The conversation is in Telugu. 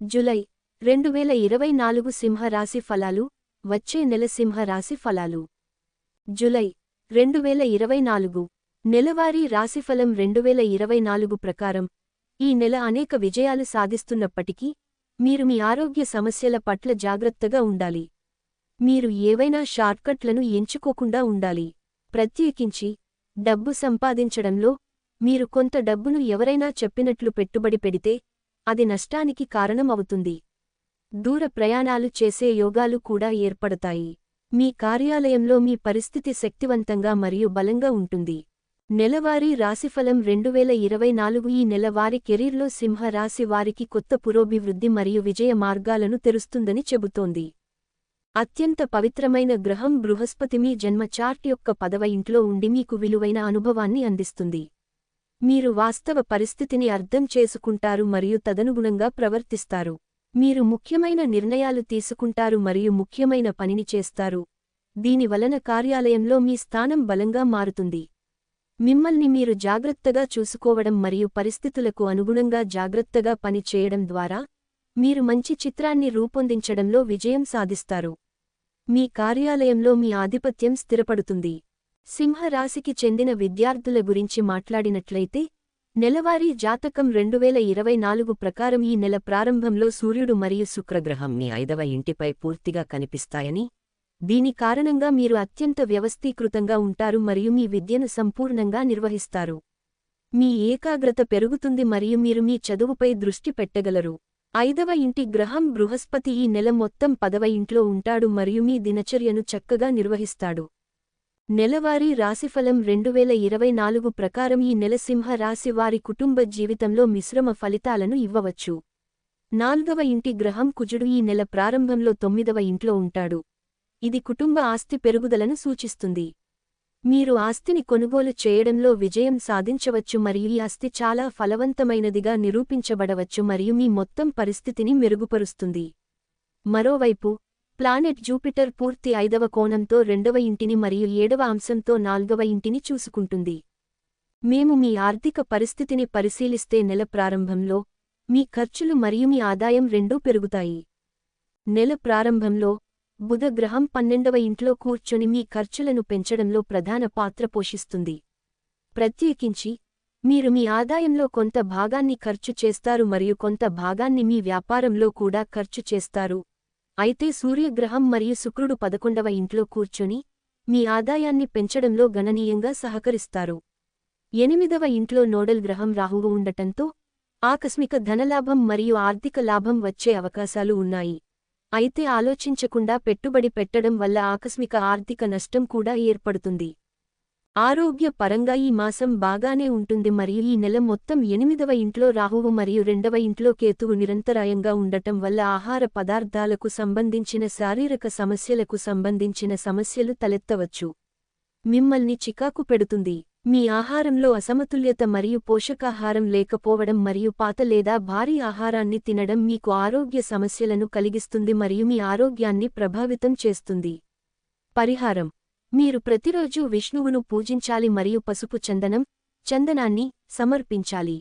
జులై రెండు వేల ఇరవై నాలుగు సింహరాశి ఫలాలు వచ్చే నెల సింహరాశి ఫలాలు. జులై రెండు వేల ఇరవై నాలుగు నెలవారీ రాశిఫలం రెండు వేల ఇరవై నాలుగు ప్రకారం. ఈ నెల అనేక విజయాలు సాధిస్తున్నప్పటికీ మీరు మీ ఆరోగ్య సమస్యల పట్ల జాగ్రత్తగా ఉండాలి. మీరు ఏవైనా షార్ట్కట్లను ఎంచుకోకుండా ఉండాలి. ప్రత్యేకించి డబ్బు సంపాదించడంలో మీరు కొంత డబ్బును ఎవరైనా చెప్పినట్లు పెట్టుబడి పెడితే అది నష్టానికి కారణమవుతుంది. దూర ప్రయాణాలు చేసే యోగాలు కూడా ఏర్పడతాయి. మీ కార్యాలయంలో మీ పరిస్థితి శక్తివంతంగా మరియు బలంగా ఉంటుంది. నెలవారీ రాశిఫలం రెండువేల ఇరవై నాలుగు ఈ నెలవారి కెరీర్లో సింహ రాశి వారికి కొత్త పురోభివృద్ధి మరియు విజయ మార్గాలను తెరుస్తుందని చెబుతోంది. అత్యంత పవిత్రమైన గ్రహం బృహస్పతి మీ జన్మ చార్ట్ యొక్క పదవ ఇంట్లో ఉండి మీకు విలువైన అనుభవాన్ని అందిస్తుంది. మీరు వాస్తవ పరిస్థితిని అర్థం చేసుకుంటారు మరియు తదనుగుణంగా ప్రవర్తిస్తారు. మీరు ముఖ్యమైన నిర్ణయాలు తీసుకుంటారు మరియు ముఖ్యమైన పనిని చేస్తారు. దీనివలన కార్యాలయంలో మీ స్థానం బలంగా మారుతుంది. మిమ్మల్ని మీరు జాగ్రత్తగా చూసుకోవడం మరియు పరిస్థితులకు అనుగుణంగా జాగ్రత్తగా పని చేయడం ద్వారా మీరు మంచి చిత్రాన్ని రూపొందించడంలో విజయం సాధిస్తారు. మీ కార్యాలయంలో మీ ఆధిపత్యం స్థిరపడుతుంది. సింహరాశికి చెందిన విద్యార్థుల గురించి మాట్లాడినట్లయితే నెలవారీ జాతకం రెండువేల ఇరవై నాలుగు ప్రకారం ఈ నెల ప్రారంభంలో సూర్యుడు మరియు శుక్రగ్రహం మీ ఐదవ ఇంటిపై పూర్తిగా కనిపిస్తాయని దీని కారణంగా మీరు అత్యంత వ్యవస్థీకృతంగా ఉంటారు మరియు మీ విద్యను సంపూర్ణంగా నిర్వహిస్తారు. మీ ఏకాగ్రత పెరుగుతుంది మరియు మీరు మీ చదువుపై దృష్టి పెట్టగలరు. ఐదవ ఇంటి గ్రహం బృహస్పతి ఈ నెల మొత్తం పదవ ఇంట్లో ఉంటాడు మరియు మీ దినచర్యను చక్కగా నిర్వహిస్తాడు. నెలవారీ రాశిఫలం రెండువేల ఇరవై నాలుగు ప్రకారం ఈ నెల సింహ రాశి వారి కుటుంబ జీవితంలో మిశ్రమ ఫలితాలను ఇవ్వవచ్చు. నాలుగవ ఇంటి గ్రహం కుజుడు ఈ నెల ప్రారంభంలో తొమ్మిదవ ఇంట్లో ఉంటాడు. ఇది కుటుంబ ఆస్తి పెరుగుదలను సూచిస్తుంది. మీరు ఆస్తిని కొనుగోలు చేయడంలో విజయం సాధించవచ్చు మరియు ఈ ఆస్తి చాలా ఫలవంతమైనదిగా నిరూపించబడవచ్చు మరియు మీ మొత్తం పరిస్థితిని మెరుగుపరుస్తుంది. మరోవైపు ప్లానెట్ జూపిటర్ పూర్తి ఐదవ కోణంతో రెండవ ఇంటిని మరియు ఏడవ అంశంతో నాల్గవ ఇంటిని చూసుకుంటుంది. మేము మీ ఆర్థిక పరిస్థితిని పరిశీలిస్తే నెల ప్రారంభంలో మీ ఖర్చులు మరియు మీ ఆదాయం రెండూ పెరుగుతాయి. నెల ప్రారంభంలో బుధ గ్రహం పన్నెండవ ఇంట్లో కూర్చొని మీ ఖర్చులను పెంచడంలో ప్రధాన పాత్ర పోషిస్తుంది. ప్రత్యేకించి మీరు మీ ఆదాయంలో కొంత భాగాన్ని ఖర్చు చేస్తారు మరియు కొంత భాగాన్ని మీ వ్యాపారంలో కూడా ఖర్చు చేస్తారు. అయితే సూర్యగ్రహం మరియు శుక్రుడు పదకొండవ ఇంట్లో కూర్చొని మీ ఆదాయాన్ని పెంచడంలో గణనీయంగా సహకరిస్తారు. ఎనిమిదవ ఇంట్లో నోడల్ గ్రహం రాహువు ఉండటంతో ఆకస్మిక ధనలాభం మరియు ఆర్థిక లాభం వచ్చే అవకాశాలు ఉన్నాయి. అయితే ఆలోచించకుండా పెట్టుబడి పెట్టడం వల్ల ఆకస్మిక ఆర్థిక నష్టం కూడా ఏర్పడుతుంది. ఆరోగ్య పరంగా ఈ మాసం బాగానే ఉంటుంది. మరియు ఈ నెల మొత్తం ఎనిమిదవ ఇంట్లో రాహువు మరియు రెండవ ఇంట్లో కేతువు నిరంతరాయంగా ఉండటం వల్ల ఆహార పదార్థాలకు సంబంధించిన శారీరక సమస్యలకు సంబంధించిన సమస్యలు తలెత్తవచ్చు. మిమ్మల్ని చికాకు పెడుతుంది. మీ ఆహారంలో అసమతుల్యత మరియు పోషకాహారం లేకపోవడం మరియు పాత లేదా భారీ ఆహారాన్ని తినడం మీకు ఆరోగ్య సమస్యలను కలిగిస్తుంది మరియు మీ ఆరోగ్యాన్ని ప్రభావితం చేస్తుంది. పరిహారం. మీరు ప్రతిరోజూ విష్ణువును పూజించాలి మరియు పసుపు చందనం చందనాన్ని సమర్పించాలి.